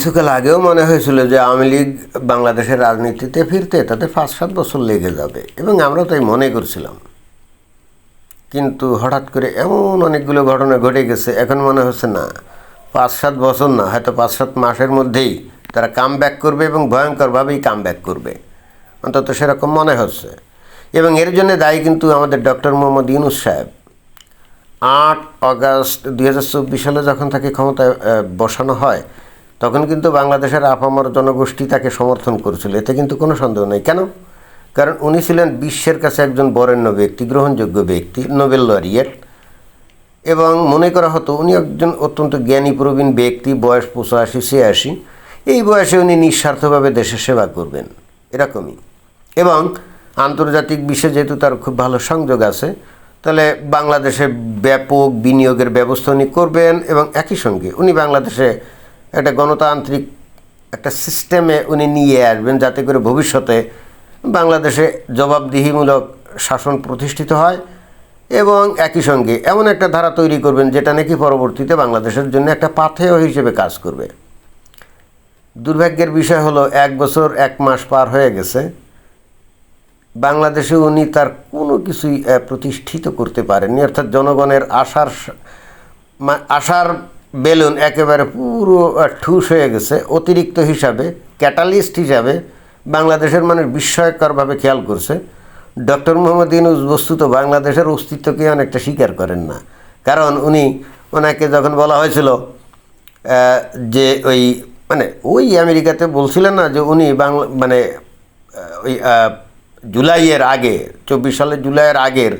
কিছুকাল আগেও মনে হয়েছিল যে আওয়ামী লীগ বাংলাদেশের রাজনীতিতে ফিরতে তাতে পাঁচ, সাত বছর লেগে যাবে। এবং আমরা তাই মনে করছিলাম। কিন্তু হঠাৎ করে এমন অনেকগুলো ঘটনা ঘটে গেছে, এখন মনে হচ্ছে না। পাঁচ, সাত বছর না, হয়তো পাঁচ, সাত মাসের মধ্যেই তারা কাম ব্যাক করবে এবং ভয়ঙ্করভাবেই কাম ব্যাক করবে। অন্তত সেরকম মনে হচ্ছে। এবং এর জন্য দায়ী কিন্তু আমাদের ডক্টর মোহাম্মদ ইউনুস সাহেব। আট অগাস্ট দুই হাজার চব্বিশ সালে যখন তাকে ক্ষমতায় বসানো হয় তখন কিন্তু বাংলাদেশের আপামর জনগোষ্ঠী তাকে সমর্থন করেছিল। এতে কিন্তু কোনো সন্দেহ নেই। কেন? কারণ উনি ছিলেন বিশ্বের কাছে একজন বরেণ্য ব্যক্তি, গ্রহণযোগ্য ব্যক্তি, নোবেল লরিয়েট। এবং মনে করা হতো উনি একজন অত্যন্ত জ্ঞানী, প্রবীণ ব্যক্তি, বয়স পঁচাশি, ছিয়াশি। এই বয়সে উনি নিঃস্বার্থভাবে দেশের সেবা করবেন, এরকমই। এবং আন্তর্জাতিক বিশ্বে যেহেতু তার খুব ভালো সংযোগ আছে, তাহলে বাংলাদেশে ব্যাপক বিনিয়োগের ব্যবস্থা উনি করবেন এবং একই সঙ্গে উনি বাংলাদেশে একটা গণতান্ত্রিক একটা সিস্টেমে উনি নিয়ে আসবেন যাতে করে ভবিষ্যতে বাংলাদেশে জবাবদিহিমূলক শাসন প্রতিষ্ঠিত হয় এবং একই সঙ্গে এমন একটা ধারা তৈরি করবেন যেটা নাকি পরবর্তীতে বাংলাদেশের জন্য একটা পাথেয় হিসেবে কাজ করবে। দুর্ভাগ্যের বিষয় হলো এক বছর এক মাস পার হয়ে গেছে। বাংলাদেশে উনি তার কোনো কিছুই প্রতিষ্ঠিত করতে পারেননি। অর্থাৎ জনগণের আশার আশার বেলুন একেবারে পুরো ঠুস হয়ে গেছে। অতিরিক্ত হিসাবে, ক্যাটালিস্ট হিসাবে বাংলাদেশের মানুষ বিস্ময়করভাবে খেয়াল করছে। ডক্টর মোহাম্মদ ইউনুস বস্তুত বাংলাদেশের অস্তিত্বকে অনেকটা স্বীকার করেন না। কারণ উনি ওনাকে যখন বলা হয়েছিল যে ওই মানে ওই আমেরিকাতে বলছিলেন না যে উনি বাংলা মানে ওই জুলাইয়ের আগে, চব্বিশ সালের জুলাইয়ের আগের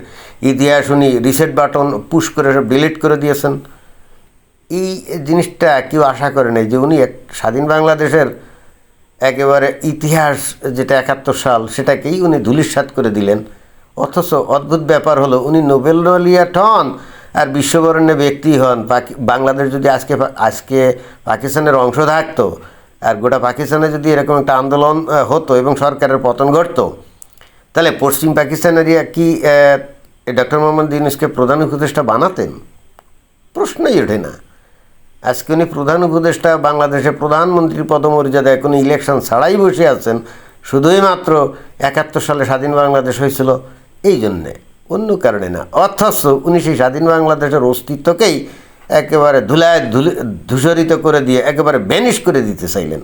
ইতিহাস উনি রিসেট বাটন পুশ করে ডিলিট করে দিয়েছেন। এই জিনিসটা কেউ আশা করে নাই যে উনি এক স্বাধীন বাংলাদেশের একেবারে ইতিহাস যেটা একাত্তর সাল সেটাকেই উনি ধুলিস্বাত করে দিলেন। অথচ অদ্ভুত ব্যাপার হলো উনি নোবেল লরিয়াট হন আর বিশ্ববরণ্য ব্যক্তি হন। বাংলাদেশ যদি আজকে আজকে পাকিস্তানের অংশ থাকতো আর গোটা পাকিস্তানে যদি এরকম একটা আন্দোলন হতো এবং সরকারের পতন ঘটতো, তাহলে পশ্চিম পাকিস্তানেরিয়া কি ডক্টর মোহাম্মদ ইউনুসকে প্রধান উপদেষ্টা বানাতেন? প্রশ্নই ওঠে না। আজকে উনি প্রধান উপদেষ্টা বাংলাদেশের প্রধানমন্ত্রীর পদমর্যাদায় কোনো ইলেকশন ছাড়াই বসে আছেন। শুধুই মাত্র একাত্তর সালে স্বাধীন বাংলাদেশ হয়েছিল। এই জন্যে অন্য কারণে না, অথচ উনি সেই স্বাধীন বাংলাদেশের অস্তিত্বকেই একেবারে ধুলায় ধুলি, ধূসরিত করে দিয়ে একেবারে ব্যানিশ করে দিতে চাইলেন।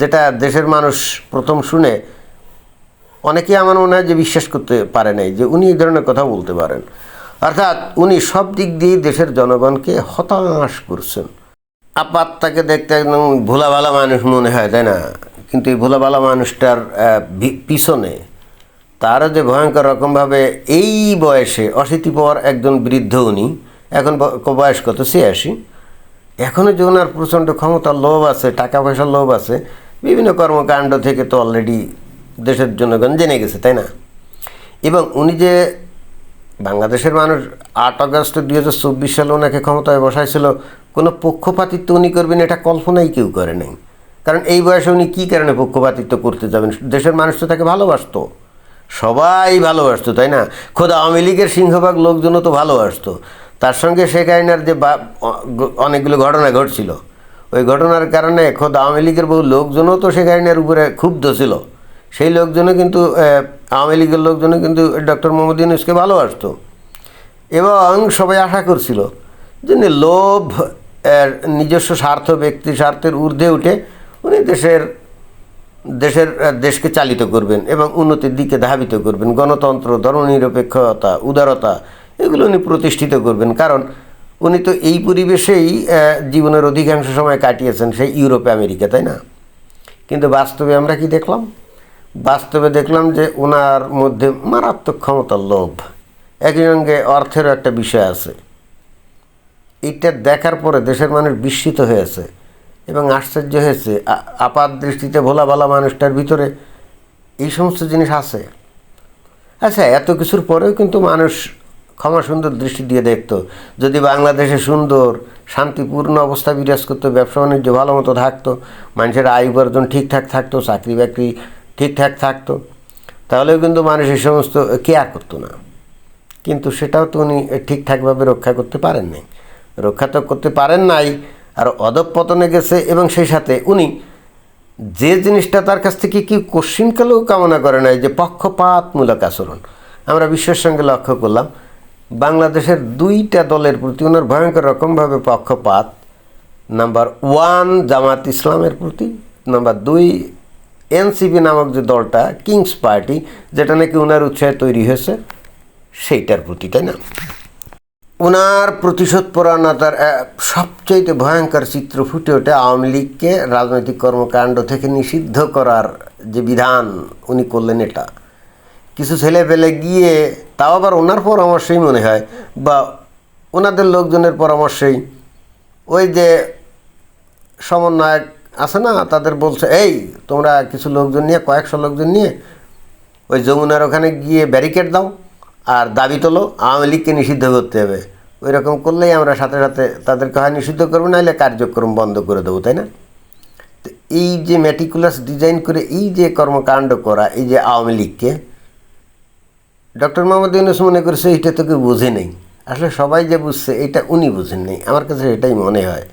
যেটা দেশের মানুষ প্রথম শুনে অনেকেই আমার মনে হয় যে বিশ্বাস করতে পারে নাই যে উনি এই ধরনের কথা বলতে পারেন। অর্থাৎ উনি সব দিক দিয়ে দেশের জনগণকে হতাশ করছেন। আপাত তাকে দেখতে একদম ভোলা ভালা মানুষ মনে হয়, তাই না? কিন্তু এই ভোলা ভালা মানুষটার পিছনে তারও যে ভয়ঙ্কর রকমভাবে এই বয়সে অশীতিপর একজন বৃদ্ধ উনি, এখন বয়স কত ছিয়াশি এখনও যে ওনার প্রচণ্ড ক্ষমতার লোভ আছে টাকা পয়সার লোভ আছে, বিভিন্ন কর্মকাণ্ড থেকে তো অলরেডি দেশের জনগণ জেনে গেছে, তাই না? এবং উনি যে বাংলাদেশের মানুষ আট আগস্ট দুই হাজার চব্বিশ সালে ওনাকে ক্ষমতায় বসাইছিল। কোনো পক্ষপাতিত্ব উনি করবেন, এটা কল্পনাই কেউ করে নাই। কারণ এই বয়সে উনি কী কারণে পক্ষপাতিত্ব করতে যাবেন? দেশের মানুষ তো তাকে ভালোবাসত। সবাই ভালোবাসতো, তাই না? খোদ আওয়ামী লীগের সিংহভাগ লোকজনও তো ভালোবাসতো। তার সঙ্গে শেখ হাসিনার যে বা- অনেকগুলো ঘটনা ঘটছিল। ওই ঘটনার কারণে খোদ আওয়ামী লীগের বহু লোকজনও তো শেখ হাসিনার উপরে ক্ষুব্ধ ছিল। সেই লোকজনও কিন্তু আওয়ামী লীগের লোকজনও কিন্তু ডক্টর মোহাম্মদ ইউনুসকে ভালোবাসতো এবং সবাই আশা করছিল যে লোভ নিজস্ব স্বার্থ, ব্যক্তি স্বার্থের ঊর্ধ্বে উঠে উনি দেশের দেশের দেশকে চালিত করবেন এবং উন্নতির দিকে ধাবিত করবেন। গণতন্ত্র, ধর্মনিরপেক্ষতা, উদারতা, এগুলো উনি প্রতিষ্ঠিত করবেন। কারণ উনি তো এই পরিবেশেই জীবনের অধিকাংশ সময় কাটিয়েছেন সেই ইউরোপে, আমেরিকা, তাই না? কিন্তু বাস্তবে আমরা কি দেখলাম? বাস্তবে দেখলাম যে ওনার মধ্যে মারাত্মক ক্ষমতার লোভ। একই সঙ্গে অর্থেরও একটা বিষয় আছে। এটা দেখার পরে দেশের মানুষ বিস্মিত হয়েছে এবং আশ্চর্য হয়েছে। আপাত দৃষ্টিতে ভোলা ভালা মানুষটার ভিতরে এই সমস্ত জিনিস আছে। আচ্ছা এত কিছুর পরেও কিন্তু মানুষ ক্ষমা সুন্দর দৃষ্টি দিয়ে দেখতো। যদি বাংলাদেশে সুন্দর, শান্তিপূর্ণ অবস্থা বিরাজ করতো, ব্যবসা বাণিজ্য ভালো মতো থাকতো, মানুষের আয় উপার্জন ঠিকঠাক থাকতো, চাকরি বাকরি ঠিকঠাক থাকতো। তাহলেও কিন্তু মানুষ এই সমস্ত কেয়ার করতো না। কিন্তু সেটাও তো উনি ঠিকঠাকভাবে রক্ষা করতে পারেন নাই। রক্ষা তো করতে পারেন নাই, আর অধঃপতনে গেছে এবং সেই সাথে উনি যে জিনিসটা তার কাছ থেকে কি কোশ্চিনকালেও কামনা করে নাই, যে পক্ষপাতমূলক আচরণ। আমরা বিশ্বের সঙ্গে লক্ষ্য করলাম, বাংলাদেশের দুইটা দলের প্রতি ওনার ভয়ঙ্কর রকমভাবে পক্ষপাত, নাম্বার ওয়ান জামাত ইসলামের প্রতি, নাম্বার দুই এনসিপি নামক যে দলটা, কিংস পার্টি, যেটা নাকি ওনার উৎসাহে তৈরি হয়েছে, সেইটার প্রতি, তাই না? ওনার প্রতিশোধ পরায়ণতার সবচাইতে ভয়ঙ্কর চিত্র ফুটে ওঠে আওয়ামী লীগকে রাজনৈতিক কর্মকাণ্ড থেকে নিষিদ্ধ করার যে বিধান উনি করলেন এটা। কিছু ছেলে পেলে গিয়ে, তাও আবার ওনার পরামর্শেই মনে হয়, বা ওনাদের লোকজনের পরামর্শেই, ওই যে সমন্বয়ক আছে না, তাদের বলছে, এই, তোমরা কিছু লোকজন নিয়ে, কয়েকশো লোকজন নিয়ে ওই যমুনার ওখানে গিয়ে ব্যারিকেড দাও আর দাবি তোলো, আওয়ামী লীগকে নিষিদ্ধ করতে হবে। ওই রকম করলেই আমরা সাথে সাথে তাদেরকে হয় নিষিদ্ধ করব, নাহলে কার্যক্রম বন্ধ করে দেবো, তাই না? তো এই যে ম্যাটিকুলাস ডিজাইন করে, এই যে কর্মকাণ্ড করা, এই যে আওয়ামী লীগকে, ডক্টর মোহাম্মদ ইউনুস মনে করছে, এইটা তো কেউ বুঝে নেই। আসলে সবাই যে বুঝছে, এটা উনি বুঝেন নেই আমার কাছে এটাই মনে হয়।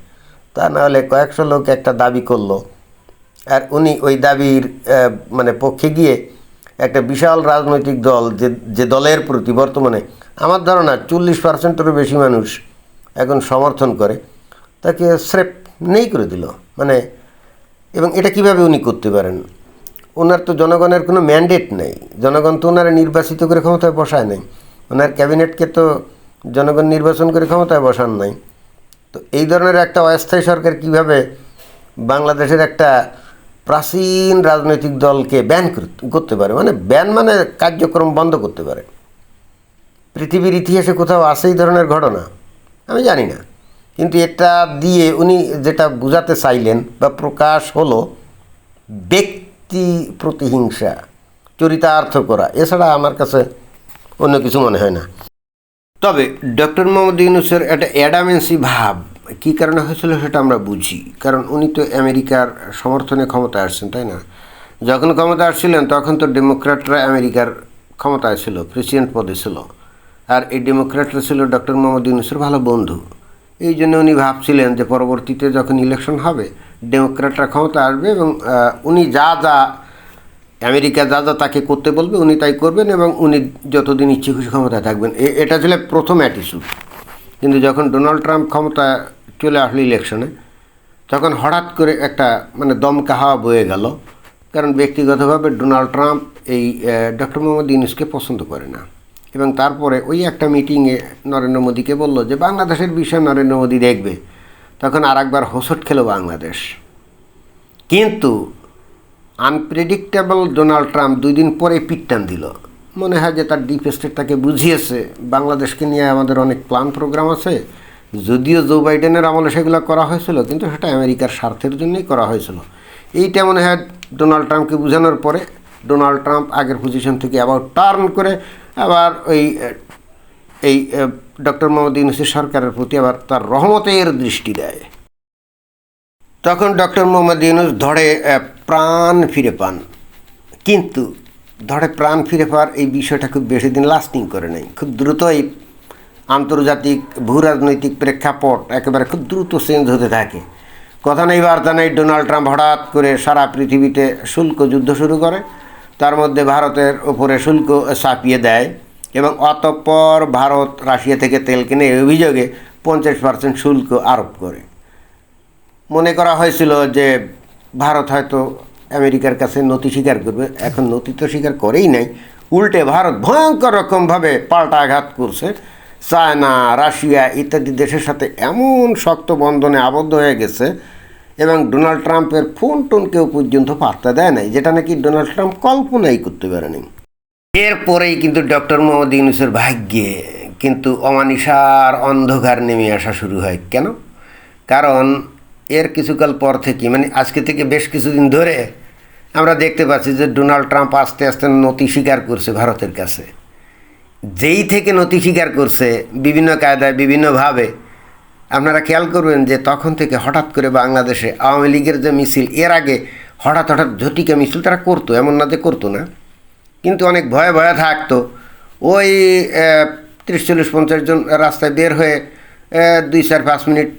তা নাহলে কয়েকশো লোক একটা দাবি করল। আর উনি ওই দাবির মানে পক্ষে গিয়ে একটা বিশাল রাজনৈতিক দল, যে যে দলের প্রতি বর্তমানে আমার ধারণা চল্লিশ পার্সেন্টেরও বেশি মানুষ এখন সমর্থন করে, তাকে স্রেপ নেই করে দিল। মানে এবং এটা কীভাবে উনি করতে পারেন? ওনার তো জনগণের কোনো ম্যান্ডেট নেই। জনগণ তো ওনারা নির্বাচিত করে ক্ষমতায় বসায় নাই। ওনার ক্যাবিনেটকে তো জনগণ নির্বাচন করে ক্ষমতায় বসান নাই। তো এই ধরনের একটা অস্থায়ী সরকার কীভাবে বাংলাদেশের একটা প্রাচীন রাজনৈতিক দলকে ব্যান করতে পারে? মানে ব্যান মানে কার্যক্রম বন্ধ করতে পারে। পৃথিবীর ইতিহাসে কোথাও আছে এই ধরনের ঘটনা? আমি জানি না। কিন্তু এটা দিয়ে উনি যেটা বোঝাতে চাইলেন বা প্রকাশ হলো, ব্যক্তি প্রতিহিংসা, চরিতার্থ করা। এছাড়া আমার কাছে অন্য কিছু মনে হয় না। তবে ডক্টর মোহাম্মদ ইউনুসের একটা অ্যাডামেন্সি ভাব, কী কারণে হয়েছিল সেটা আমরা বুঝি। কারণ উনি তো আমেরিকার সমর্থনে ক্ষমতায় আসছেন, তাই না? যখন ক্ষমতা আসছিলেন, তখন তো ডেমোক্র্যাটরা আমেরিকার ক্ষমতায় ছিল প্রেসিডেন্ট পদে ছিল। আর এই ডেমোক্র্যাটরা ছিল ডক্টর মোহাম্মদ ইউনুসের ভালো বন্ধু। এই জন্য উনি ভাবছিলেন যে পরবর্তীতে যখন ইলেকশন হবে, ডেমোক্র্যাটরা ক্ষমতা আসবে এবং উনি যা যা আমেরিকা যা যা তাকে করতে বলবে, উনি তাই করবেন এবং উনি যতদিন ইচ্ছে খুশি ক্ষমতায় থাকবেন। এটা ছিল প্রথম অ্যাটিচিউড কিন্তু যখন ডোনাল্ড ট্রাম্প ক্ষমতা চলে আসলো ইলেকশনে তখন হঠাৎ করে একটা মানে দমকা হাওয়া বয়ে গেল। কারণ ব্যক্তিগতভাবে ডোনাল্ড ট্রাম্প এই ডক্টর মোহাম্মদ ইউনুসকে পছন্দ করে না। এবং তারপরে ওই একটা মিটিংয়ে নরেন্দ্র মোদীকে বলল যে, বাংলাদেশের বিষয় নরেন্দ্র মোদী দেখবে। তখন আর একবার হোসট খেলো বাংলাদেশ। কিন্তু আনপ্রেডিক্টেবল ডোনাল্ড ট্রাম্প দুই দিন পরে পিটটান দিল। মনে হয় যে তার ডিপ স্টেট তাকে বুঝিয়েছে। বাংলাদেশকে নিয়ে আমাদের অনেক প্ল্যান প্রোগ্রাম আছে। যদিও জো বাইডেনের আমলে সেগুলো করা হয়েছিল, কিন্তু সেটা আমেরিকার স্বার্থের জন্যই করা হয়েছিল। এইটা মনে হয় ডোনাল্ড ট্রাম্পকে বোঝানোর পরে ডোনাল্ড ট্রাম্প আগের পজিশন থেকে আবার টার্ন করে আবার ওই, এই ডক্টর মোহাম্মদ ইউনুসের সরকারের প্রতি আবার তার রহমতের দৃষ্টি দেয়। তখন ডক্টর মোহাম্মদ ইউনুস ধরে প্রাণ ফিরে পান। কিন্তু ধরে প্রাণ ফিরে পাওয়ার এই বিষয়টা খুব বেশি দিন লাস্টিং করে নাই। খুব দ্রুতই আন্তর্জাতিক ভূ রাজনৈতিক প্রেক্ষাপট একেবারে খুব দ্রুত চেঞ্জ হতে থাকে। কথা নেই, বার্তা নেই, ডোনাল্ড ট্রাম্প হঠাৎ করে সারা পৃথিবীতে শুল্ক যুদ্ধ শুরু করে। তার মধ্যে ভারতের ওপরে শুল্ক চাপিয়ে দেয় এবং অতঃপর ভারত রাশিয়া থেকে তেল কিনে অভিযোগে পঞ্চাশ পার্সেন্ট শুল্ক আরোপ করে। মনে করা হয়েছিল যে ভারত হয়তো আমেরিকার কাছে নথি স্বীকার করবে, এখন নথি তো স্বীকার করেই নাই। উল্টে ভারত ভয়ঙ্কর রকমভাবে পাল্টা আঘাত করছে। চায়না, রাশিয়া ইত্যাদি দেশের সাথে এমন শক্ত বন্ধনে আবদ্ধ হয়ে গেছে এবং ডোনাল্ড ট্রাম্পের ফোন টোন কেউ পর্যন্ত পাত্তা দেয় নাই, যেটা নাকি ডোনাল্ড ট্রাম্প কল্পনাই করতে পারেনি এরপরেই কিন্তু ডক্টর মোহাম্মদ ইউনুসের ভাগ্যে কিন্তু অমানিসার অন্ধকার নেমে আসা শুরু হয়। কেন? কারণ এর কিছুকাল পর থেকে মানে আজকে থেকে বেশ কিছুদিন ধরে আমরা দেখতে পাচ্ছি যে ডোনাল্ড ট্রাম্প আস্তে আস্তে নতি স্বীকার করছে ভারতের কাছে। যেই থেকে নতি স্বীকার করছে বিভিন্ন কায়দায়, বিভিন্নভাবে, আপনারা খেয়াল করবেন যে তখন থেকে হঠাৎ করে বাংলাদেশে আওয়ামী লীগের যে মিছিল, এর আগে হঠাৎ হঠাৎ ঝটিকা মিছিল তারা করতো, এমন না যে করতো না। কিন্তু অনেক ভয়ে ভয়ে থাকতো। ওই তিরিশ চল্লিশ পঞ্চাশ জন রাস্তায় বের হয়ে দুই চার পাঁচ মিনিট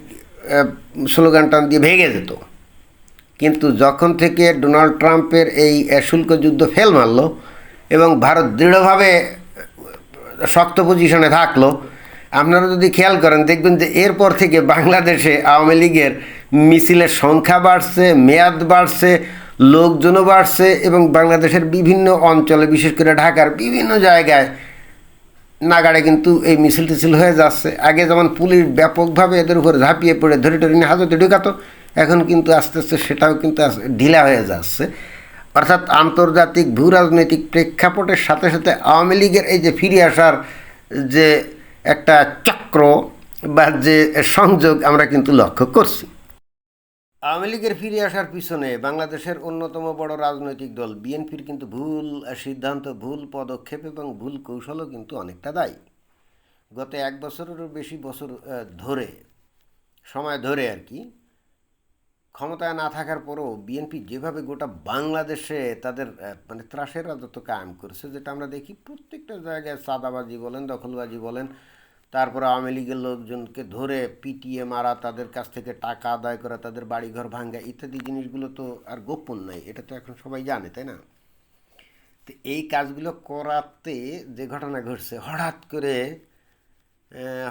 স্লোগান টান দিয়ে ভেঙে যেত কিন্তু যখন থেকে ডোনাল্ড ট্রাম্পের এই শুল্ক যুদ্ধ ফেল মারল এবং ভারত দৃঢ়ভাবে শক্ত পজিশনে থাকল, আপনারা যদি খেয়াল করেন, দেখবেন যে এরপর থেকে বাংলাদেশে আওয়ামী লীগের মিছিলের সংখ্যা বাড়ছে, মেয়াদ বাড়ছে, লোকজনও বাড়ছে এবং বাংলাদেশের বিভিন্ন অঞ্চলে, বিশেষ করে ঢাকার বিভিন্ন জায়গায় নাগাড়ে কিন্তু এই মিছিল টিছিল হয়ে যাচ্ছে। আগে যেমন পুলিশ ব্যাপকভাবে এদের উপর ঝাঁপিয়ে পড়ে, ধরে ধরে নিয়ে হাজতে ঢুকাতো, এখন কিন্তু আস্তে আস্তে সেটাও কিন্তু ঢিলা হয়ে যাচ্ছে। অর্থাৎ আন্তর্জাতিক ভূ রাজনৈতিক প্রেক্ষাপটের সাথে সাথে আওয়ামী লীগের এই যে ফিরে আসার যে একটা চক্র বা যে সংযোগ আমরা কিন্তু লক্ষ্য করছি। আওয়ামী লীগের ফিরে আসার পিছনে বাংলাদেশের অন্যতম বড় রাজনৈতিক দল বিএনপির কিন্তু ভুল সিদ্ধান্ত, ভুল পদক্ষেপ এবং ভুল কৌশলও কিন্তু অনেকটা দায়ী। গত এক বছরেরও বেশি বছর ধরে, সময় ধরে আর কি, ক্ষমতায় না থাকার পরও বিএনপি যেভাবে গোটা বাংলাদেশে তাদের মানে ত্রাসের রাজত্ব কায়েম করেছে, যেটা আমরা দেখি প্রত্যেকটা জায়গায় চাঁদাবাজি বলেন, দখলবাজি বলেন তারপর আওয়ামী লীগের লোকজনকে ধরে পিটিয়ে মারা, তাদের কাছ থেকে টাকা আদায় করা, তাদের বাড়িঘর ভাঙ্গা ইত্যাদি জিনিসগুলো তো আর গোপন নাই, এটা তো এখন সবাই জানে, তাই না? তো এই কাজগুলো করাতে যে ঘটনা ঘটছে, হঠাৎ করে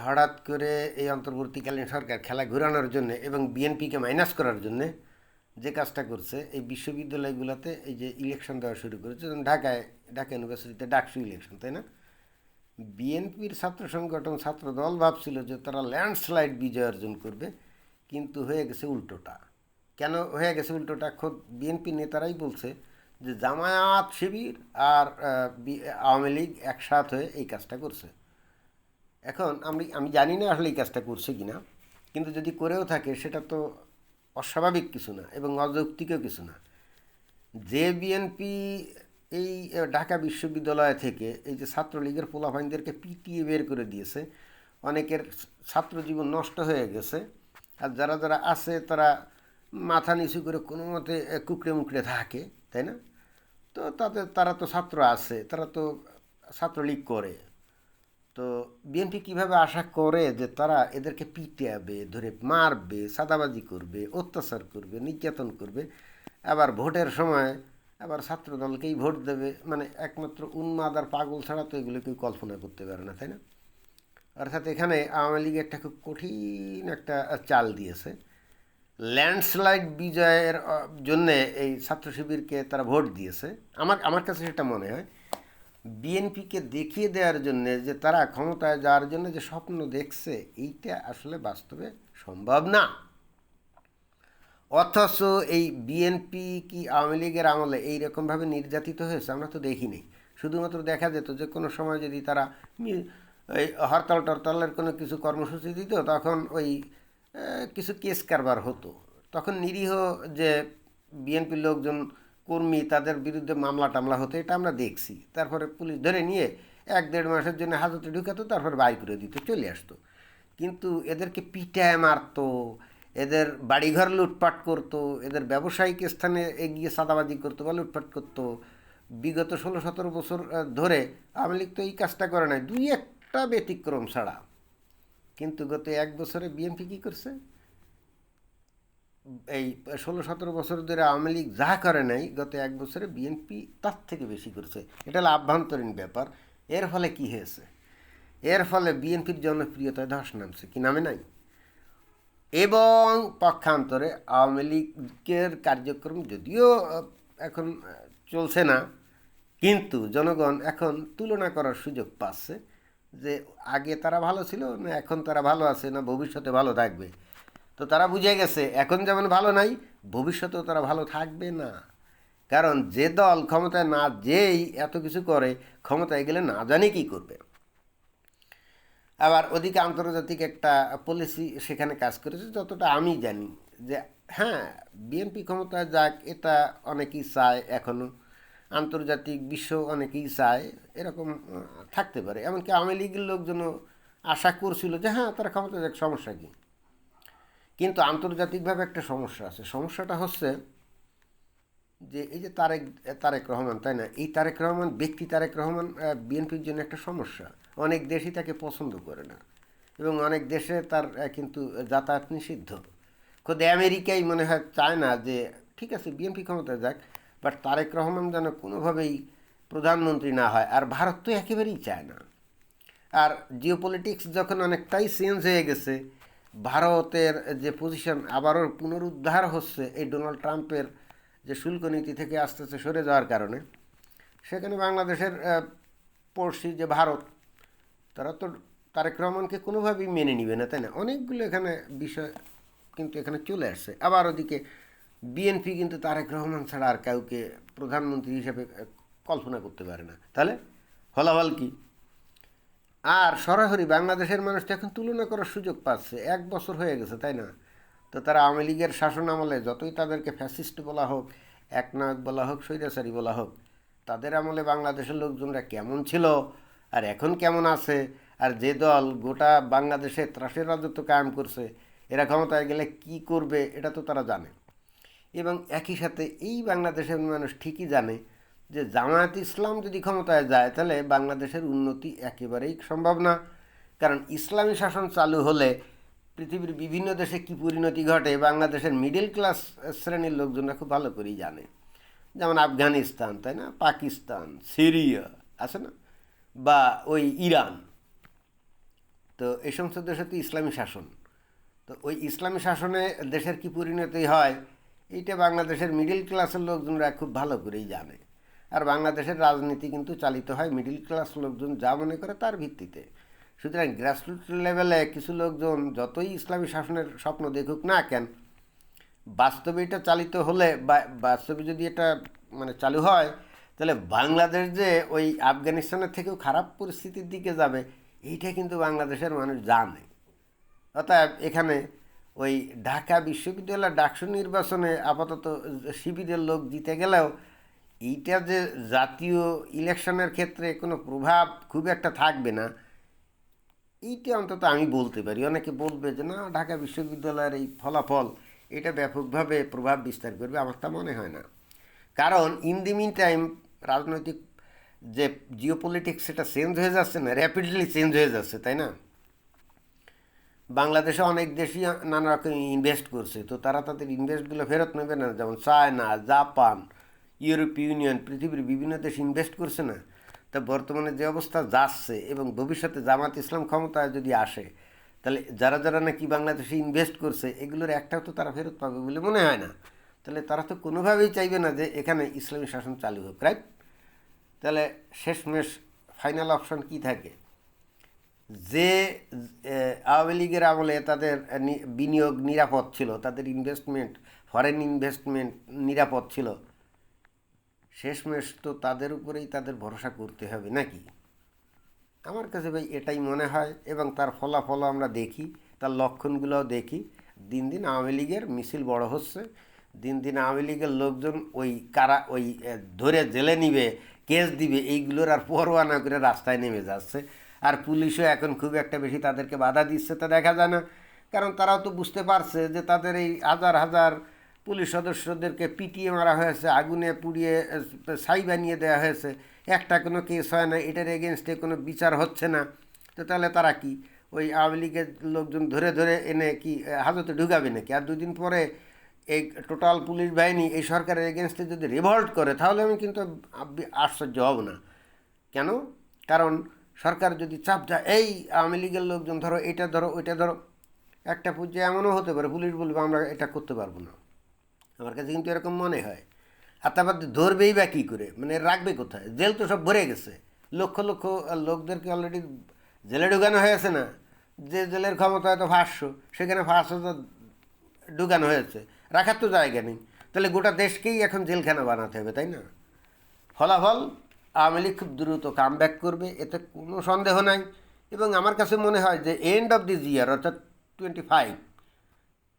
হঠাৎ করে এই অন্তর্বর্তীকালীন সরকার খেলা ঘুরানোর জন্য এবং বিএনপিকে মাইনাস করার জন্য যে কাজটা করছে, এই বিশ্ববিদ্যালয়গুলোতে এই যে ইলেকশন দেওয়া শুরু করেছে, যেমন ঢাকায়, ঢাকা ইউনিভার্সিটিতে ডাকসু ইলেকশন তাই না? বিএনপির ছাত্র সংগঠন, ছাত্র দল ভাবছিল যে তারা ল্যান্ডস্লাইড বিজয় অর্জন করবে, কিন্তু হয়ে গেছে উল্টোটা। কেন হয়ে গেছে উল্টোটা? খোদ বিএনপি নেতারাই বলছে যে জামায়াত শিবির আর আওয়ামী লীগ একসাথ হয়ে এই কাজটা করছে। এখন আমি আমি জানি না আসলে এই কাজটা করছে কি না কিন্তু যদি করেও থাকে সেটা তো অস্বাভাবিক কিছু না এবং অযৌক্তিকও কিছু না। যে বিএনপি এই ঢাকা বিশ্ববিদ্যালয় থেকে এই যে ছাত্রলীগের পোলাভাইনদেরকে পিটিয়ে বের করে দিয়েছে, অনেকের ছাত্র জীবন নষ্ট হয়ে গেছে, আর যারা যারা আছে তারা মাথা নিচু করে কোনো মতে কুকড়ে মুকড়ে থাকে, তাই না? তো তাদের তারা তো ছাত্র আছে, তারা তো ছাত্রলীগ করে। তো বিএনপি কীভাবে আশা করে যে তারা এদেরকে পিটাবে, ধরে মারবে, সাদাবাজি করবে, অত্যাচার করবে, নির্যাতন করবে? আবার ভোটের সময় আবার ছাত্র দলকেই ভোট দেবে। মানে একমাত্র উন্মাদ আর পাগল ছাড়া তো এগুলো কেউ কল্পনা করতে পারে না, তাই না? অর্থাৎ এখানে আওয়ামী লীগ একটা খুব কঠিন একটা চাল দিয়েছে। ল্যান্ডস্লাইড বিজয়ের জন্য এই ছাত্র শিবিরকে তারা ভোট দিয়েছে। আমার আমার কাছে সেটা মনে হয়, বিএনপিকে দেখিয়ে দেওয়ার জন্য যে তারা ক্ষমতায় যাওয়ার জন্য যে স্বপ্ন দেখছে, এইটা আসলে বাস্তবে সম্ভব না। অথচ এই বিএনপি কি আওয়ামী লীগের আমলে এইরকমভাবে নির্যাতিত হয়েছে, আমরা তো দেখিনি। শুধুমাত্র দেখা যেত যে কোনো সময় যদি তারা এই হরতাল টরতালের কোনো কিছু কর্মসূচি দিত, তখন ওই কিছু কেস কারবার হতো। তখন নিরীহ যে বিএনপির লোকজন, কর্মী, তাদের বিরুদ্ধে মামলা টামলা হতো, এটা আমরা দেখছি। তারপরে পুলিশ ধরে নিয়ে এক দেড় মাসের জন্য হাজতে ঢুকাতো, তারপরে বাই করে দিত, চলে আসতো। কিন্তু এদেরকে পিটায় মারতো এদের বাড়িঘর লুটপাট করতো, এদের ব্যবসায়িক স্থানে এগিয়ে সাদাবাজি করতো বা লুটপাট করতো। বিগত ষোলো সতেরো বছর ধরে আওয়ামী লীগ তো এই কাজটা করে নাই, দুই একটা ব্যতিক্রম ছাড়া। কিন্তু গত এক বছরে বিএনপি কী করছে? এই ষোলো সতেরো বছর ধরে আওয়ামী লীগ যা করে নাই, গত এক বছরে বিএনপি তার থেকে বেশি করছে। এটা হলো আভ্যন্তরীণ ব্যাপার। এর ফলে কি হয়েছে? এর ফলে বিএনপির জনপ্রিয়তায় ধস নামছে। কি নামে নাই? এবং পক্ষান্তরে আওয়ামী লীগের কার্যক্রম যদিও এখন চলছে না, কিন্তু জনগণ এখন তুলনা করার সুযোগ পাচ্ছে যে আগে তারা ভালো ছিল, না এখন তারা ভালো আছে, না ভবিষ্যতে ভালো থাকবে। তো তারা বুঝে গেছে, এখন যেমন ভালো নাই, ভবিষ্যতেও তারা ভালো থাকবে না। কারণ যে দল ক্ষমতায় না যেই এত কিছু করে, ক্ষমতায় গেলে না জানি কী করবে। আবার ওদিকে আন্তর্জাতিক একটা পলিসি সেখানে কাজ করেছে, যতটা আমি জানি যে হ্যাঁ বিএনপি ক্ষমতায় যাক, এটা অনেকেই চায় এখনও আন্তর্জাতিক বিশ্ব অনেকেই চায়, এরকম থাকতে পারে। এমনকি আওয়ামী লীগের লোকজনও আশা করছিল যে হ্যাঁ তারা ক্ষমতা যাক, সমস্যা কী? কিন্তু আন্তর্জাতিকভাবে একটা সমস্যা আছে। সমস্যাটা হচ্ছে যে, এই যে তারেক তারেক রহমান, তাই না? এই তারেক রহমান, ব্যক্তি তারেক রহমান বিএনপির জন্য একটা সমস্যা। অনেক দেশই তাকে পছন্দ করে না। এবং অনেক দেশে তার কিন্তু যাতায়াত নিষিদ্ধ। খোদ আমেরিকাই মনে হয় চায় না যে, ঠিক আছে, বিএনপি ক্ষমতায় যাক, বাট তারেক রহমান যেন কোনোভাবেই প্রধানমন্ত্রী না হয়, আর ভারত তো একেবারেই চায় না। আর জিওপলিটিক্স যখন অনেকটাই চেঞ্জ হয়ে গেছে, ভারতের যে পজিশন আবারও পুনরুদ্ধার হচ্ছে এই ডোনাল্ড ট্রাম্পের যে শুল্ক নীতি থেকে আস্তে আস্তে সরে যাওয়ার কারণে, সেখানে বাংলাদেশের পড়শি যে ভারত তারা তো তারেক রহমানকে কোনোভাবেই মেনে নিবে না, তাই না? অনেকগুলো এখানে বিষয় কিন্তু এখানে চলে আসছে। আবার ওদিকে বিএনপি কিন্তু তারেক রহমান ছাড়া আর কাউকে প্রধানমন্ত্রী হিসেবে কল্পনা করতে পারে না। তাহলে ফলাফল কী? আর সরাসরি বাংলাদেশের মানুষ তো এখন তুলনা করার সুযোগ পাচ্ছে, এক বছর হয়ে গেছে, তাই না? তো তারা আওয়ামী লীগের শাসন আমলে যতই তাদেরকে ফ্যাসিস্ট বলা হোক, একনায়ক বলা হোক, স্বৈরাচারী বলা হোক, তাদের আমলে বাংলাদেশের লোকজনরা কেমন ছিল? আর এখন কেমন আছে? আর যে দল গোটা বাংলাদেশে ত্রাসের রাজত্ব কায়েম করছে, এরা ক্ষমতায় গেলে কি করবে এটা তো তারা জানে। এবং একই সাথে এই বাংলাদেশের মানুষ ঠিকই জানে যে জামায়াত ইসলাম যদি ক্ষমতায় যায়, তাহলে বাংলাদেশের উন্নতি একেবারেই সম্ভব না। কারণ ইসলামী শাসন চালু হলে পৃথিবীর বিভিন্ন দেশে কী পরিণতি ঘটে, বাংলাদেশের মিডল ক্লাস শ্রেণির লোকজনরা খুব ভালো করেই জানে। যেমন আফগানিস্তান, তাই না? পাকিস্তান, সিরিয়া, আছে না? বা ওই ইরান। তো এই সমস্ত দেশে তো ইসলামী শাসন। তো ওই ইসলামী শাসনে দেশের কি পরিণতি হয়, এইটা বাংলাদেশের মিডিল ক্লাসের লোকজনরা খুব ভালো করেই জানে। আর বাংলাদেশের রাজনীতি কিন্তু চালিত হয় মিডিল ক্লাস লোকজন যা মনে করে তার ভিত্তিতে। সুতরাং গ্রাসরুট লেভেলে কিছু লোকজন যতই ইসলামী শাসনের স্বপ্ন দেখুক না কেন, বাস্তবে এটা চালিত হলে বা বাস্তবে যদি এটা মানে চালু হয় তাহলে বাংলাদেশ যে ওই আফগানিস্তানের থেকেও খারাপ পরিস্থিতির দিকে যাবে, এইটা কিন্তু বাংলাদেশের মানুষ জানে। অতএব এখানে ওই ঢাকা বিশ্ববিদ্যালয় ডাকসু নির্বাচনে আপাতত শিবিরের লোক জিতে গেলেও এইটা যে জাতীয় ইলেকশনের ক্ষেত্রে কোনো প্রভাব খুব একটা থাকবে না, এইটা অন্তত আমি বলতে পারি। অনেকে বলবে যে, না, ঢাকা বিশ্ববিদ্যালয়ের এই ফলাফল, এটা ব্যাপকভাবে প্রভাব বিস্তার করবে। আমার তা মনে হয় না। কারণ ইন দি মিন টাইম রাজনৈতিক যে জিও পলিটিক্স সেটা চেঞ্জ হয়ে যাচ্ছে না র্যাপিডলি চেঞ্জ হয়ে যাচ্ছে, তাই না? বাংলাদেশে অনেক দেশই নানা রকম ইনভেস্ট করছে, তো তারা তাদের ইনভেস্টগুলো ফেরত নেবে না, যেমন চায়না, জাপান, ইউরোপীয় ইউনিয়ন, পৃথিবীর বিভিন্ন দেশ ইনভেস্ট করছে না। তা বর্তমানে যে অবস্থা যাচ্ছে এবং ভবিষ্যতে জামাত ইসলাম ক্ষমতায় যদি আসে, তাহলে যারা যারা নাকি বাংলাদেশে ইনভেস্ট করছে, এগুলোর একটাও তো তারা ফেরত পাবে বলে মনে হয় না। তাহলে তারা তো কোনোভাবেই চাইবে না যে এখানে ইসলামী শাসন চালু হোক রাইট তাহলে শেষমেশ ফাইনাল অপশন কি থাকে? যে আওয়ামী লীগের আমলে তাদের বিনিয়োগ নিরাপদ ছিল, তাদের ইনভেস্টমেন্ট ফরেন ইনভেস্টমেন্ট নিরাপদ ছিল, শেষমেশ তো তাদের উপরেই তাদের ভরসা করতে হবে নাকি? আমার কাছে ভাই এটাই মনে হয় এবং তার ফলাফলও আমরা দেখি, তার লক্ষণগুলোও দেখি। দিন দিন আওয়ামী লীগের মিছিল বড় হচ্ছে দিন দিন আওয়ামী লীগের লোকজন ওই কারা ওই ধরে জেলে নিবে, কেস দিবে, এইগুলোর আর পরোয়া না করে রাস্তায় নেমে যাচ্ছে। আর পুলিশও এখন খুব একটা বেশি তাদেরকে বাধা দিচ্ছে তা দেখা যায় না। কারণ তারাও তো বুঝতে পারছে যে তাদের এই হাজার হাজার পুলিশ সদস্যদেরকে পিটিয়ে মারা হয়েছে, আগুনে পুড়িয়ে ছাই বানিয়ে দেওয়া হয়েছে। একটা কোনো কেস হয় না, এটার এগেনস্টে কোনো বিচার হচ্ছে না। তো তাহলে তারা কি? ওই আওয়ামী লীগের লোকজন ধরে ধরে এনে কি হাজতে ঢুকাবে নাকি? আর দুদিন পরে এই টোটাল পুলিশ বাহিনী এই সরকারের এগেনস্টে যদি রিভল্ট করে, তাহলে আমি কিন্তু আশ্চর্য হব না। কেন? কারণ সরকার যদি চাপ যায় এই আওয়ামী লীগের লোকজন ধরো, এটা ধরো, ওইটা ধরো, একটা পর্যায়ে এমনও হতে পারে, পুলিশ বলবে, আমরা এটা করতে পারব না। আমার কাছে কিন্তু এরকম মনে হয়। আর তারপর ধরবেই বা কী করে? মানে রাখবে কোথায়? জেল তো সব ভরে গেছে। লক্ষ লক্ষ লোকদেরকে অলরেডি জেলে ঢুকানো হয়েছে না। যে জেলের ক্ষমতা হয়তো পাঁচশো, সেখানে পাঁচশো তো ঢুকানো হয়েছে। রাখার তো জায়গা নেই। তাহলে গোটা দেশকেই এখন জেলখানা বানাতে হবে, তাই না? ফলাফল, আওয়ামী লীগ খুব দ্রুত কাম করবে, এতে কোনো সন্দেহ নাই। এবং আমার কাছে মনে হয় যে এন্ড অফ দিস ইয়ার অর্থাৎ টোয়েন্টি ফাইভ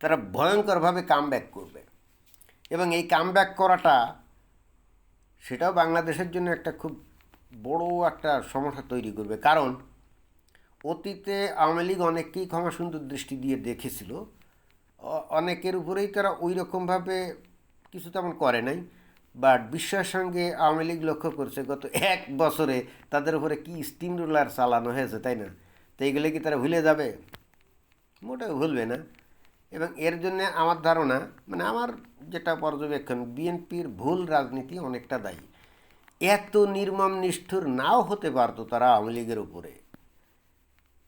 তারা ভয়ঙ্করভাবে কাম করবে। এবং এই কাম করাটা, সেটাও বাংলাদেশের জন্য একটা খুব বড় একটা সমস্যা তৈরি করবে। কারণ, অতীতে আওয়ামী লীগ অনেককেই ক্ষমা সুন্দর দৃষ্টি দিয়ে দেখেছিল। অনেকের উপরেই তারা ওই রকমভাবে কিছু তেমন করে নাই বাট বিশ্বের সঙ্গে আওয়ামী লীগ লক্ষ্য করছে, গত এক বছরে তাদের উপরে কি স্টিম রুলার চালানো হয়েছে, তাই না? তো এইগুলো কি তারা ভুলে যাবে? মোটেও ভুলবে না। এবং এর জন্য আমার ধারণা মানে আমার যেটা পর্যবেক্ষণ, বিএনপির ভুল রাজনীতি অনেকটা দায়ী। এত নির্মম নিষ্ঠুর নাও হতে পারতো তারা আওয়ামী লীগের উপরে।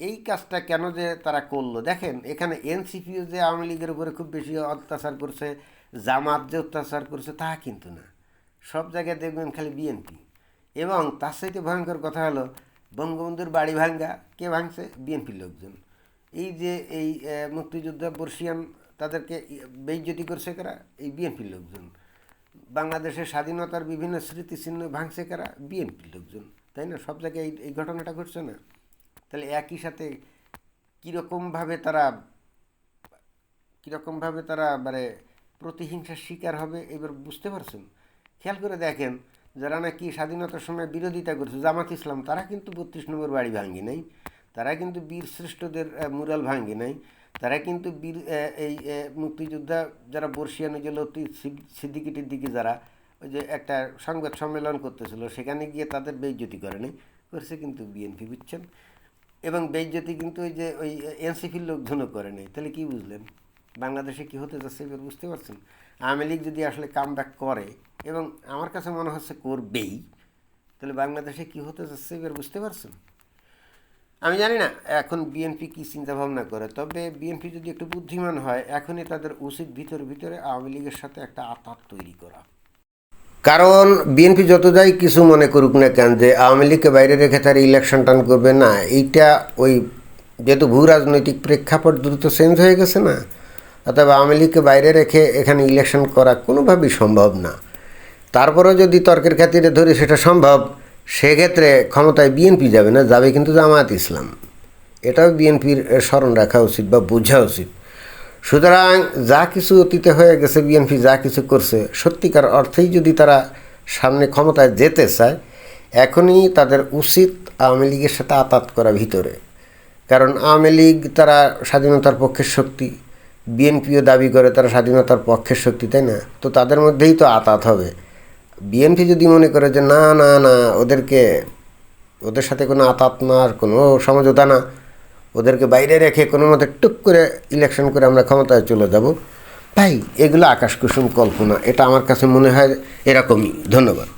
এই কাজটা কেন যে তারা করল? দেখেন, এখানে এনসিপিও যে আওয়ামী লীগের উপরে খুব বেশি অত্যাচার করছে, জামাত যে অত্যাচার করছে, তা কিন্তু না। সব জায়গায় দেখবেন খালি বিএনপি। এবং তার সাথে ভয়ঙ্কর কথা হলো, বঙ্গবন্ধুর বাড়ি ভাঙ্গা, কে ভাঙছে? বিএনপির লোকজন। এই যে এই মুক্তিযোদ্ধা বর্ষিয়ান তাদেরকে বেইজ্জতি করছে কারা? এই বিএনপির লোকজন। বাংলাদেশের স্বাধীনতার বিভিন্ন স্মৃতিচিহ্ন ভাঙছে কারা? বিএনপির লোকজন। তাই না? সব জায়গায় এই এই ঘটনাটা ঘটছে না। তাহলে একই সাথে কীরকমভাবে তারা কীরকমভাবে তারা মানে প্রতিহিংসার শিকার হবে এবার বুঝতে পারছেন? খেয়াল করে দেখেন, যারা নাকি স্বাধীনতার সময় বিরোধিতা করছে, জামাত ইসলাম, তারা কিন্তু বত্রিশ নম্বর বাড়ি ভাঙ্গি নাই, তারা কিন্তু বীর শ্রেষ্ঠদের মুরাল ভাঙ্গি নাই, তারা কিন্তু বীর এই মুক্তিযোদ্ধা যারা বর্ষিয়ানো যে লতি সিদ্দিকিটির দিকে যারা, ওই যে একটা সংবাদ সম্মেলন করতেছিল, সেখানে গিয়ে তাদের বেইজ্জতি করে নাই, করছে কিন্তু বিএনপি, বুঝছেন? এবং বেইজ্জতি কিন্তু ওই যে ওই এনসিপির লোকজনও করে নেই। তাহলে কি বুঝলেন? বাংলাদেশে কি হতে যাচ্ছে এবার বুঝতে পারছেন? আওয়ামী লীগ যদি আসলে কাম করে, এবং আমার কাছে মনে হচ্ছে করবেই, তাহলে বাংলাদেশে কি হতে যাচ্ছে এবার বুঝতে পারছেন? আমি জানি না, এখন বিএনপি কী চিন্তাভাবনা করে, তবে বিএনপি যদি একটু বুদ্ধিমান হয়, এখনই তাদের উচিত ভিতরে ভিতরে আওয়ামী লীগের সাথে একটা আতাত তৈরি করা। কারণ বিএনপি যত যাই কিছু মনে করুক না কেন যে আওয়ামী লীগকে বাইরে রেখে তার ইলেকশন টান করবে, না। এইটা ওই যেহেতু ভূ রাজনৈতিক প্রেক্ষাপট দ্রুত চেঞ্জ হয়ে গেছে না, অথবা আওয়ামী লীগকে বাইরে রেখে এখানে ইলেকশন করা কোনোভাবেই সম্ভব না। তারপরেও যদি তর্কের খাতিরে ধরি সেটা সম্ভব, সেক্ষেত্রে ক্ষমতায় বিএনপি যাবে না, যাবে কিন্তু জামায়াত ইসলাম। এটাও বিএনপির স্মরণ রাখা উচিত বা বোঝা উচিত। সুতরাং যা কিছু অতীতে হয়ে গেছে, বিএনপি যা কিছু করছে, সত্যিকার অর্থেই যদি তারা সামনে ক্ষমতায় যেতে চায়, এখনই তাদের উচিত আওয়ামী লীগের সাথে আতাত করা ভিতরে। কারণ আওয়ামী লীগ তারা স্বাধীনতার পক্ষের শক্তি, বিএনপিও দাবি করে তারা স্বাধীনতার পক্ষের শক্তি, তাই না? তো তাদের মধ্যেই তো আতাত হবে। বিএনপি যদি মনে করে যে না না না, ওদেরকে, ওদের সাথে কোনো আতাত না আর কোনো সমঝোতা না ওদেরকে বাইরে রেখে কোনো মতে টুক করে ইলেকশন করে আমরা ক্ষমতায় চলে যাব। ভাই, এগুলো আকাশ কুসুম কল্পনা, এটা আমার কাছে মনে হয় এরকমই। ধন্যবাদ।